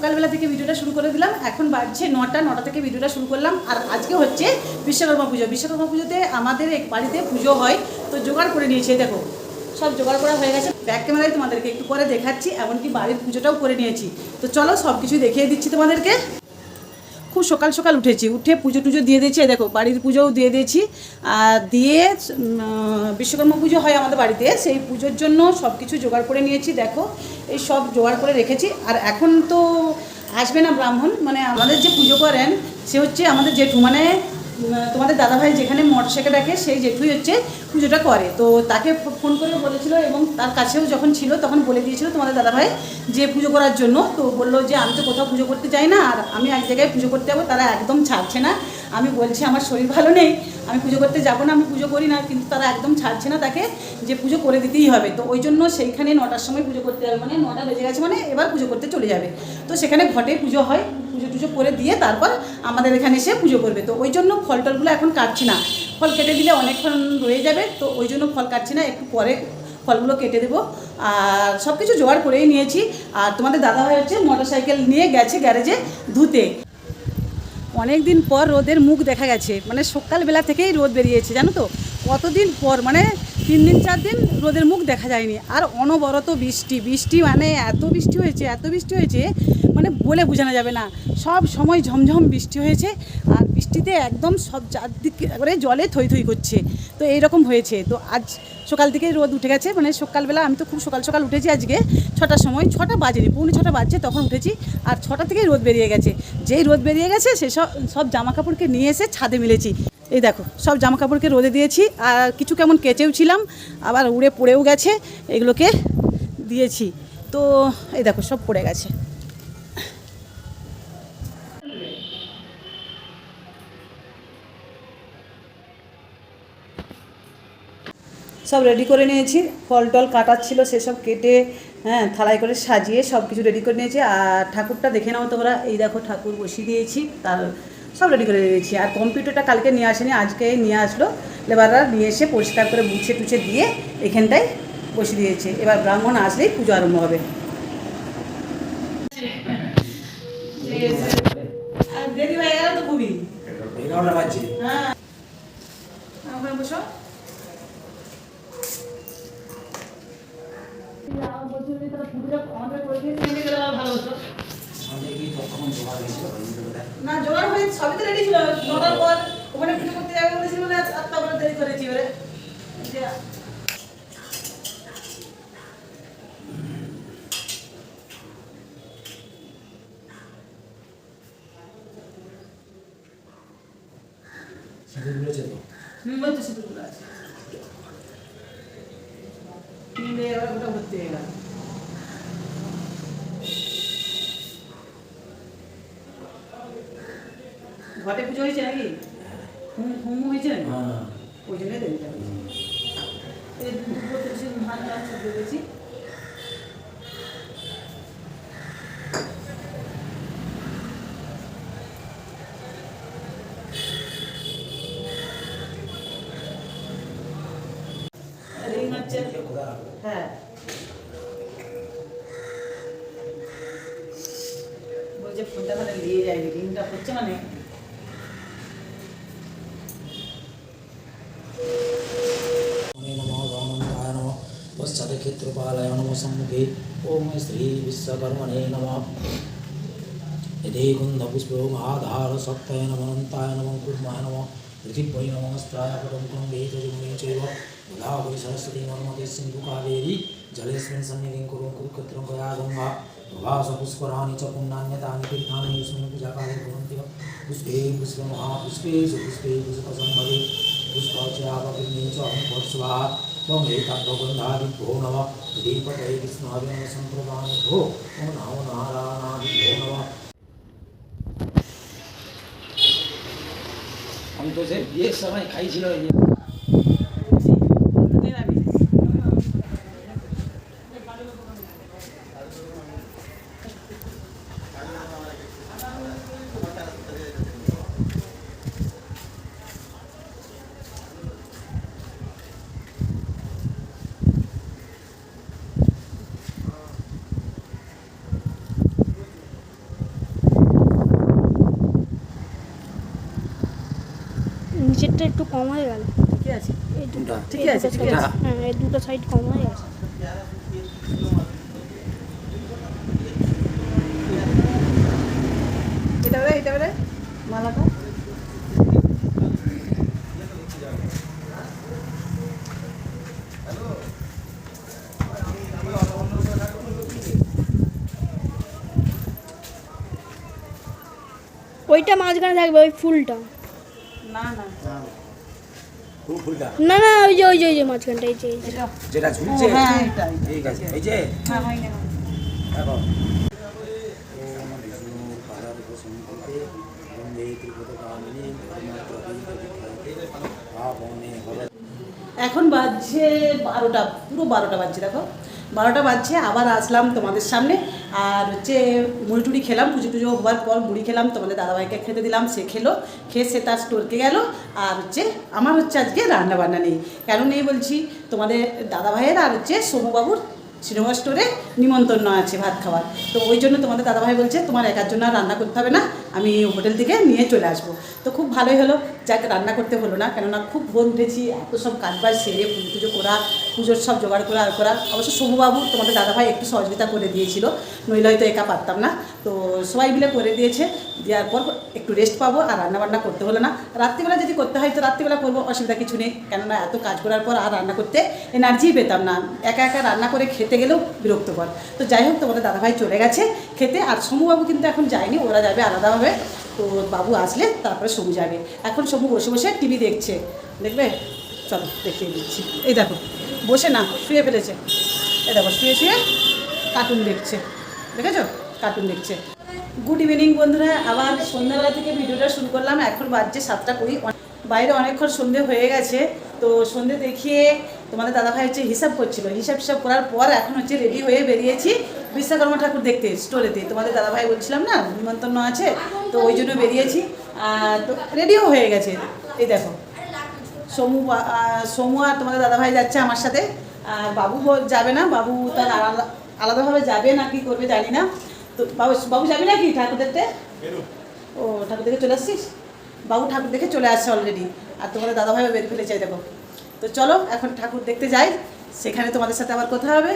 সকালবেলা থেকে ভিডিওটা শুরু করে দিলাম। এখন বাড়ছে নটা নটা থেকে ভিডিওটা শুরু করলাম। আর আজকে হচ্ছে বিশ্বকর্মা পুজো। বিশ্বকর্মা পুজোতে আমাদের এক বাড়িতে পুজো হয়, তো জোগাড় করে নিয়েছে, দেখো। সব জোগাড় করা হয়ে গেছে। ব্যাক ক্যামেরায় তোমাদেরকে একটু পরে দেখাচ্ছি, এমনকি বাড়ির পুজোটাও করে নিয়েছি। তো চলো সব কিছু দেখিয়ে দিচ্ছি তোমাদেরকে। খুব সকাল সকাল উঠেছি। উঠে পুজো টুজো দিয়ে দিয়েছি। দেখো, বাড়ির পুজোও দিয়ে দিয়েছি। আর দিয়ে বিশ্বকর্মা পুজো হয় আমাদের বাড়িতে। সেই পুজোর জন্য সব কিছু জোগাড় করে নিয়েছি, দেখো। এই সব জোগাড় করে রেখেছি। আর এখন তো আসবে না ব্রাহ্মণ। মানে আমাদের যে পুজো করেন, সে হচ্ছে আমাদের জেঠু। মানে তোমাদের দাদাভাই যেখানে মঠ শেখে ডাকে সেই জেঠুই হচ্ছে পুজোটা করে। তো তাকে ফোন করে বলেছিল এবং তার কাছেও যখন ছিল তখন বলে দিয়েছিল তোমাদের দাদাভাই যে পুজো করার জন্য। তো বলল যে, আমি তো কোথাও পুজো করতে চাই না, আর আমি এক জায়গায় পুজো করতে যাব, তারা একদম ছাড়ছে না। আমি বলছি, আমার শরীর ভালো নেই, আমি পুজো করতে যাব না, আমি পুজো করি না। কিন্তু তারা একদম ছাড়ছে না তাকে যে পুজো করে দিতেই হবে। তো ওই জন্য সেইখানে নটার সময় পুজো করতে যাবে মানে নটা বেজে গেছে মানে এবার পুজো করতে চলে যাবে। তো সেখানে ঘটে পুজো হয়, পুজো টুজো করে দিয়ে তারপর আমাদের এখানে এসে পুজো করবে। তো ওই জন্য ফল টলগুলো এখন কাটছি না। ফল কেটে দিলে অনেকক্ষণ রয়ে যাবে, তো ওই জন্য ফল কাটছি না, একটু পরে ফলগুলো কেটে দেবো। আর সব কিছু জোগাড় করেই নিয়েছি। আর তোমাদের দাদা ভাই হচ্ছে মোটর সাইকেল নিয়ে গেছে গ্যারেজে ধুতে। অনেক দিন পর রোদের মুখ দেখা গেছে। মানে সকালবেলা থেকেই রোদ বেরিয়েছে, জানো তো? কতদিন পর মানে তিন দিন, চার দিন রোদের মুখ দেখা যায়নি। আর অনবরত বৃষ্টি বৃষ্টি মানে এত বৃষ্টি হয়েছে, এত বৃষ্টি হয়েছে মানে বলে বোঝানো যাবে না। সব সময় ঝমঝম বৃষ্টি হয়েছে, আর বৃষ্টিতে একদম সব চারদিকে করে জলে থই থই করছে। তো এইরকম হয়েছে। তো আজ সকাল থেকে রোদ উঠে গেছে। মানে সকালবেলা আমি তো খুব সকাল সকাল উঠেছি আজকে। ছটার সময়, ছটা বাজেনি, পৌনে ছটা বাজছে তখন উঠেছি। আর ছটা থেকেই রোদ বেরিয়ে গেছে। যেই রোদ বেরিয়ে গেছে, সে সব জামা কাপড়কে নিয়ে এসে ছাদে মিলেছি। এই দেখো, সব জামা কাপড়কে রোদে দিয়েছি। আর কিছু কেমন কেচেও ছিলাম, আবার উড়ে পড়েও গেছে, এগুলোকে দিয়েছি। তো এই দেখো, সব পড়ে গেছে। সব রেডি করে নিয়েছি। ফল টল কাটার ছিল, সেসব কেটে হ্যাঁ থালাই করে সাজিয়ে সব কিছু রেডি করে নিয়েছি। আর ঠাকুরটা দেখে নাও তোমরা, এই দেখো ঠাকুর বসিয়ে দিয়েছি, তার সব রেডি করে দিয়েছি আর কম্পিউটারটা কালকে নিয়ে আসেনি, আজকে নিয়ে আসলো। লেবাররা নিয়ে এসে পরিষ্কার করে বুছে টুছে দিয়ে এখানটায় বসিয়ে দিয়েছে। এবার ব্রাহ্মণ আসলেই পুজো আরম্ভ হবে দেরি হয়ে গেল তো খুবই এগারোটা বাজছে হ্যাঁ ওখানে বসো আমাদের কি তখন জমা হয়েছিল ভিডিওটা না জোগাড় হয়ে সবই তো রেডি ছিল নটার পর ওখানে পুজো করতে যাবে বলেছিল বলে আজ আটটা করে দেরি করেছি এবারে যে সিঁদুর গুলোছে তো হুম ওই তো সিঁদুরগুলো আছে তিনটে এবার ওটা ভর্তি হয়ে গেল ঘটে পুজো হয়েছে নাকি হুম হুম হয়েছে নাকি ওই জন্যই দেরিটা হয়েছে এই দুটো তুলসী ধান सखितृपालय नमसम्मुखे ॐ श्री विश्वकर्मणे नमः यदे कुन्दपुष्पोमाधारसत्तय नमनन्ताय नमः कुर्मः नमः पृथिव्यै नमस्ताय परं कुलं वेदजुग्मे चैव उदाहरि सरस्वती नर्मदे सिन्धुकावेरी जलेस्मिन् सन्निधिं कुरु कुरुक्षेत्रं कया गङ्गा भासपुष्कराणि च पुण्यन्यतानि तीर्थानि युष्मिन् पूजाकाले कुर्वन्ति वा पुष्पे पुष्पमहापुष्पेषु पुष्पे पुष्पसम्भवे पुष्पौ च आवग्ने च अहं स्वाहा त्वम् एकान्तबन्धादिभ्यो नमः दीपतैविस्नादिन सम्प्रदानिभो ॐ नमो नारायणादिभ्यो नमः हम तो सिर्फ ये समय खाई छिलो একটু কম হয়ে গেল। ঠিক আছে। এই দুটো? ঠিকই আছে, ঠিকই আছে। হ্যাঁ এই দুটো সাইড কম হয়ে গেছে। এটা এটা মালাটা। ওইটা মাঝখানে থাকবে ওই ফুলটা। না। না। না না ওই যে ওই যে ওই যে মাঝখানটা এই যে এই যে। যেটা ঝুলছে? হ্যাঁ ঠিক আছে এই যে। হ্যাঁ দেখো ত্রিপদকামিনী ধর্মপ্রদীপ আপনে হরে এখন বাজছে বারোটা পুরো বারোটা বাজছে দেখো। বারোটা বাজছে, আবার আসলাম তোমাদের সামনে। আর হচ্ছে মুড়ি টুড়ি খেলাম, পুজো টুজো হওয়ার পর মুড়ি খেলাম, তোমাদের দাদাভাইকে খেতে দিলাম, সে খেলো, খেয়ে সে তার স্টোরকে গেল। আর হচ্ছে আমার হচ্ছে আজকে রান্না বান্না নেই। কেন নেই বলছি, তোমাদের দাদাভাইয়ের আর হচ্ছে সোমুবাবুর সিনেমা স্টোরে নিমন্ত্রণ আছে ভাত খাওয়ার। তো ওই জন্য তোমাদের দাদাভাই বলছে, তোমার একার জন্য আর রান্না করতে হবে না। আমি হোটেল থেকে নিয়ে চলে আসব। তো খুব ভালোই হলো, যাকে রান্না করতে হলো না, কেননা খুব ভোর উঠেছি, এত সব কাজবাজ সেরে পুজো করা, পুজোর সব জোগাড় করা, আর করা। অবশ্য সোমবাবু তোমাদের দাদাভাই একটু সহযোগিতা করে দিয়েছিল, নইলে হয়তো একা পারতাম না। তো সবাই মিলে করে দিয়েছে, দেওয়ার পর একটু রেস্ট পাবো, আর রান্না বান্না করতে হলো না। রাত্রিবেলা যদি করতে হয় তো রাত্রিবেলা করব, অসুবিধা কিছু নেই। কেননা এত কাজ করার পর আর রান্না করতে এনার্জি পেতাম না। একা একা রান্না করে খেতে গেলেও বিরক্তকর। তো যাই হোক, তোমাদের দাদাভাই চলে গেছে খেতে, আর সমুবাবু কিন্তু এখন যায়নি, ওরা যাবে আলাদাভাবে তো বাবু আসলে তারপরে সমু যাবে। এখন সমু বসে বসে টিভি দেখছে। দেখবে? চলো দেখিয়ে দিচ্ছি। এই দেখো, বসে না, শুয়ে ফেলেছে। এই দেখো, শুয়ে শুয়ে কার্টুন দেখছে। দেখেছ? কার্টুন দেখছে। গুড ইভিনিং বন্ধুরা, আবার সন্ধ্যাবেলা থেকে ভিডিওটা শুরু করলাম। এখন বাজছে সাতটা কুড়ি। বাইরে অনেকক্ষণ সন্ধে হয়ে গেছে। তো সন্ধে দেখিয়ে তোমাদের দাদাভাই হচ্ছে হিসাব করছিল। হিসাব হিসাব করার পর এখন হচ্ছে রেডি হয়ে বেরিয়েছি। বিশ্বকর্মা ঠাকুর দেখতে স্টোরেতে তোমাদের দাদাভাই বলছিলাম না, নিমন্ত্রণ আছে, তো ওই জন্য বেরিয়েছি। তো রেডিও হয়ে গেছে। এই দেখো, সমু সমু আর তোমাদের দাদাভাই যাচ্ছে আমার সাথে। আর বাবু যাবে না, বাবু তার আলাদা, আলাদাভাবে যাবে না, কি করবে জানি না। তো বাবু বাবু যাবি নাকি ঠাকুর দেখতে ও, ঠাকুর দেখে চলে আসছিস? বাবু ঠাকুর দেখে চলে আসছে অলরেডি আর তোমাদের দাদাভাইও বের ফেলে চাই, দেখো। তো চলো, এখন ঠাকুর দেখতে যাই। সেখানে তোমাদের সাথে আবার কথা হবে।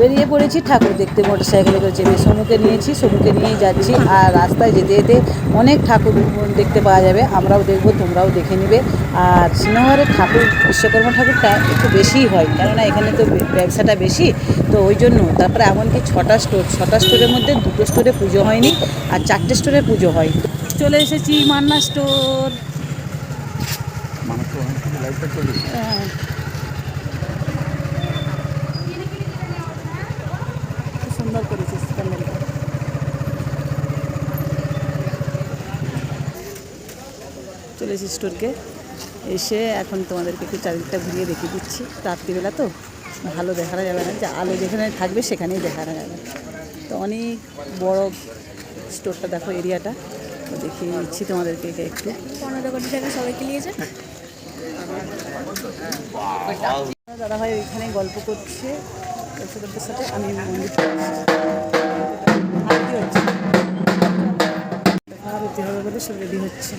বেরিয়ে পড়েছি ঠাকুর দেখতে মোটর সাইকেলে করে চেপে। সমুকে নিয়েছি সমুকে নিয়েই যাচ্ছি। আর রাস্তায় যেতে যেতে অনেক ঠাকুর দেখতে পাওয়া যাবে। আমরাও দেখব, তোমরাও দেখে নিবে। আর সিনেমাঘরের ঠাকুর, বিশ্বকর্মা ঠাকুরটা একটু বেশিই হয়। কেননা এখানে তো ব্যবসাটা বেশি। তো ওই জন্য তারপরে এমনকি ছটা স্টোর, ছটা স্টোরের মধ্যে দুটো স্টোরে পুজো হয়নি আর চারটে স্টোরে পুজো হয়। চলে এসেছি মান্না স্টোর। হ্যাঁ সুন্দর করেছিস স্টোরকে। এসে এখন তোমাদেরকে একটু চারিদিকটা ঘুরিয়ে দেখিয়ে দিচ্ছি। রাত্রিবেলা তো ভালো দেখা যাবে না। যে আলো যেখানে থাকবে সেখানেই দেখা যাবে। তো অনেক বড় স্টোরটা দেখো, এরিয়াটা। দেখিয়ে দিচ্ছি তোমাদেরকে একটু। পনেরো কোটি টাকা সবাইকে নিয়েছে দাদা ভাই ওইখানে গল্প করছে দর্শকদের সাথে আমি হচ্ছে? বলে সব রেডি হচ্ছে।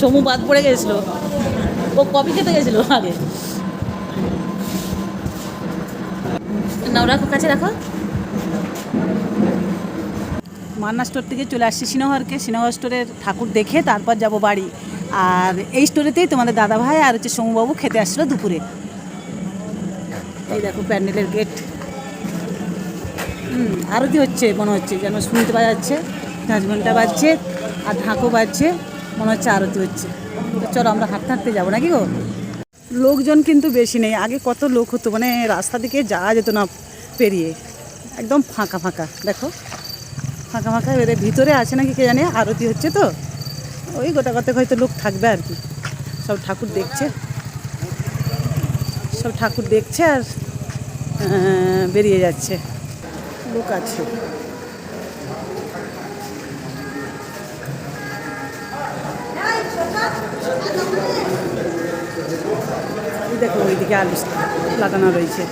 সমু বাদ পড়ে গেছিল। ও কপি খেতে গেছিল আগে। না ওরা কাছে রাখো। মান্না স্টোর থেকে চলে আসছি সিনেহরকে। সিনেহর স্টোরের ঠাকুর দেখে তারপর যাব বাড়ি। আর এই স্টোরেতেই তোমাদের দাদা ভাই আর হচ্ছে সমুবাবু খেতে আসছিল দুপুরে। এই দেখো প্যান্ডেলের গেট। হুম, আরতি হচ্ছে, মনে হচ্ছে, যেন শুনতে পাওয়া যাচ্ছে। পাঁচ ঘণ্টা বাজছে আর ঢাকও বাজছে। মনে হচ্ছে আরতি হচ্ছে। তো চলো আমরা হাঁটতে হাঁটতে যাব নাকি গো? লোকজন কিন্তু বেশি নেই। আগে কত লোক হতো মানে রাস্তা দিকে যাওয়া যেত না পেরিয়ে। একদম ফাঁকা ফাঁকা, দেখো। ফাঁকা ফাঁকা এবারে ভিতরে আছে নাকি কে জানে? আরতি হচ্ছে তো। ওই গোটা কতক হয়তো লোক থাকবে আর কি। সব ঠাকুর দেখছে। সব ঠাকুর দেখছে আর বেরিয়ে যাচ্ছে। লোক আছে। দেখো, ওইদিকে আলু লাগানো রয়েছে।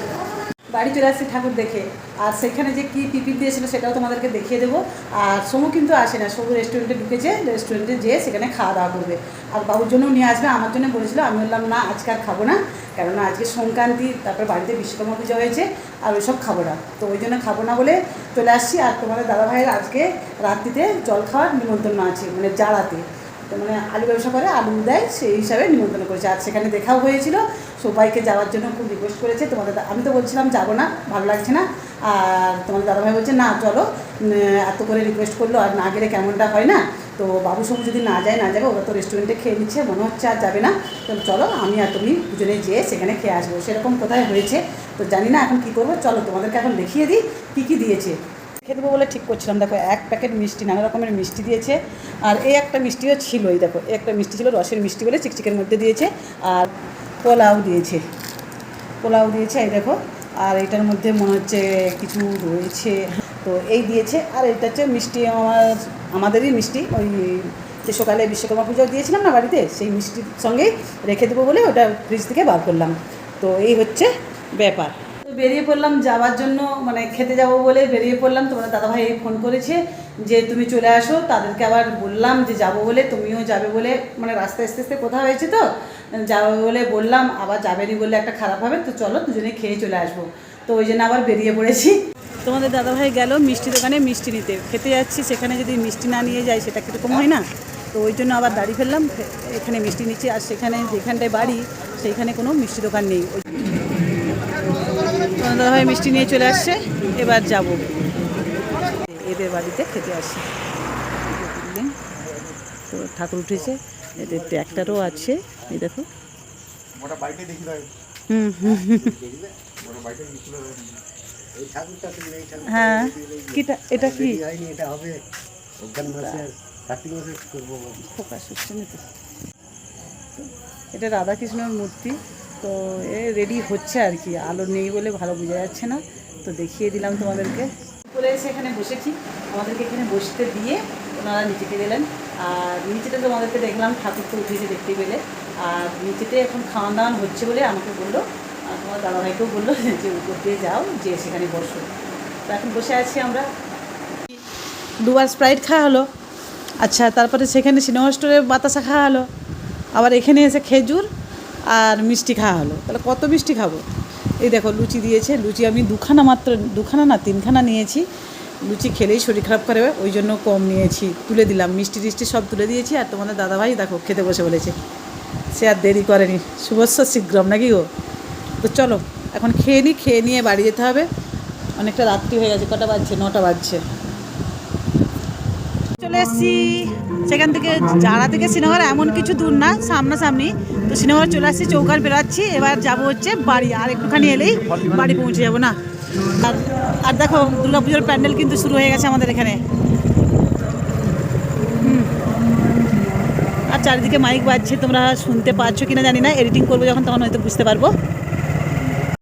বাড়ি চলে আসছি ঠাকুর দেখে। আর সেখানে যে কী টিফিন দিয়েছিল সেটাও তোমাদেরকে দেখিয়ে দেবো। আর সমু কিন্তু আসে না, সমু রেস্টুরেন্টে ঢুকেছে রেস্টুরেন্টে যেয়ে সেখানে খাওয়া দাওয়া করবে। আর বাবুর জন্যও নিয়ে আসবে, আমার জন্য বলেছিল, আমি বললাম, না, আজকে আর খাব না। কেননা আজকে সংক্রান্তি, তারপরে বাড়িতে বিশ্বকর্মা পুজো হয়েছে, আর ওইসব খাব না। তো ওই জন্য খাব না বলে চলে আসছি। আর তোমাদের দাদাভাইয়ের আজকে রাত্রিতে জল খাওয়ার নিমন্ত্রণ আছে মানে জাড়াতে তো মানে আলু ব্যবসা করে আলু দেয়, সেই হিসাবে নিমন্ত্রণ করেছে। আর সেখানে দেখাও হয়েছিল, সবাইকে যাওয়ার জন্য খুব রিকোয়েস্ট করেছে। তোমাদের আমি তো বলছিলাম যাব না, ভালো লাগছে না। আর তোমাদের দাদাভাই বলছে, না, চলো। এত করে রিকোয়েস্ট করল, আর না গেলে কেমনটা হয় না? তো বাবু সবু যদি না যায়, না যাবে, ওরা তো রেস্টুরেন্টে খেয়ে নিচ্ছে, মনে হচ্ছে আর যাবে না। তো চলো, আমি আর তুমি দুজনে যেয়ে সেখানে খেয়ে আসব। সেরকম কোথায় হয়েছে, তো জানি না এখন কী করব। চলো তোমাদেরকে এখন দেখিয়ে দিই, কী কী দিয়েছে। খেয়ে দেবো বলে ঠিক করছিলাম। দেখো, এক প্যাকেট মিষ্টি, নানা রকমের মিষ্টি দিয়েছে। আর এই একটা মিষ্টিও ছিলই, দেখো একটা মিষ্টি ছিল রসের মিষ্টি বলে চিকচিকের মধ্যে দিয়েছে। আর পোলাও দিয়েছে। পোলাও দিয়েছে, এই দেখো। আর এটার মধ্যে মনে হচ্ছে কিছু রয়েছে। তো এই দিয়েছে। আর এটা হচ্ছে মিষ্টি আমার, আমাদেরই মিষ্টি। ওই যে সকালে বিশ্বকর্মা পুজো দিয়েছিলাম না বাড়িতে, সেই মিষ্টির সঙ্গেই রেখে দেবো বলে ওটা ফ্রিজ থেকে বার করলাম। তো এই হচ্ছে ব্যাপার। বেরিয়ে পড়লাম, যাওয়ার জন্য মানে খেতে যাব বলে বেরিয়ে পড়লাম। তোমরা দাদাভাই ফোন করেছে যে, তুমি চলে আসো। তাদেরকে আবার বললাম যে, যাব বলে, তুমিও যাবে বলে। মানে রাস্তা আস্তে আস্তে কোথাও হয়েছে তো। যাবে বলে বললাম, আবার যাবে যাবেনি বললে একটা খারাপ হবে, তো চলো দুজনে খেয়ে চলে আসব। তো ওই জন্য আবার বেরিয়ে পড়েছি। তোমাদের দাদাভাই গেল মিষ্টি দোকানে মিষ্টি নিতে। খেতে যাচ্ছি, সেখানে যদি মিষ্টি না নিয়ে যায়, সেটা কীরকম হয় না? তো ওই জন্য আবার দাঁড়িয়ে ফেললাম, এখানে মিষ্টি নিচ্ছি, আর সেখানে যেখানটায় বাড়ি, সেইখানে কোনো মিষ্টি দোকান নেই। দাদাভাই মিষ্টি নিয়ে চলে আসছে, এবার যাব। এদের বাড়িতে খেতে আসি তো ঠাকুর উঠেছে, এদের ট্র্যাক্টারও আছে, এই দেখো। ভাই হ্যাঁ এটা এটা রাধাকৃষ্ণর মূর্তি। তো এ রেডি হচ্ছে আর কি। আলো নেই বলে ভালো বোঝা যাচ্ছে না। তো দেখিয়ে দিলাম তোমাদেরকে। উপরে এসে এখানে বসেছি। আমাদেরকে এখানে বসতে দিয়ে ওনারা নিচেতে গেলেন। আর নিচেতে তোমাদেরকে দেখলাম ঠাকুর তো উঠেছে দেখতে পেলে। আর নিচেতে এখন খাওয়ান দাওয়ান হচ্ছে বলে আমাকে বলল। আর তোমার দাদাভাইকেও বলল যে উপর দিয়ে যাও, যে সেখানে বসো। তো এখন বসে আছি আমরা। দুবার স্প্রাইট খাওয়া হলো। আচ্ছা তারপরে সেখানে সিনেমা স্টোরে বাতাসা খাওয়া হলো। আবার এখানে এসে খেজুর আর মিষ্টি খাওয়া হলো। তাহলে কত মিষ্টি খাব? এই দেখো, লুচি দিয়েছে। লুচি আমি দুখানা মাত্র, দুখানা না, তিনখানা নিয়েছি। লুচি খেলেই শরীর খারাপ করে, ওই জন্য কম নিয়েছি। তুলে দিলাম, মিষ্টি টিষ্টি সব তুলে দিয়েছি। আর তোমাদের দাদাভাই দেখো, খেতে বসে বলেছে। সে আর দেরি করেনি। শুভস্য শীঘ্রম নাকি গো? তো চলো, এখন খেয়ে নিই খেয়ে নিয়ে বাড়ি যেতে হবে। অনেকটা রাত্রি হয়ে গেছে, কটা বাজছে? নটা বাজছে। চলে এসেছি। সেখান থেকে জারা থেকে শ্রীনগর এমন কিছু দূর না, সামনাসামনি। তো শ্রীনগর চলে আসছি, চৌকার বেরাচ্ছি এবার যাব হচ্ছে বাড়ি, আর একটুখানি এলেই বাড়ি পৌঁছে যাব, না? আর আর দেখো, দুর্গাপুজোর প্যান্ডেল কিন্তু শুরু হয়ে গেছে আমাদের এখানে। আর চারিদিকে মাইক বাজছে, তোমরা শুনতে পাচ্ছ কিনা জানি না, এডিটিং করব যখন, তখন হয়তো বুঝতে পারব।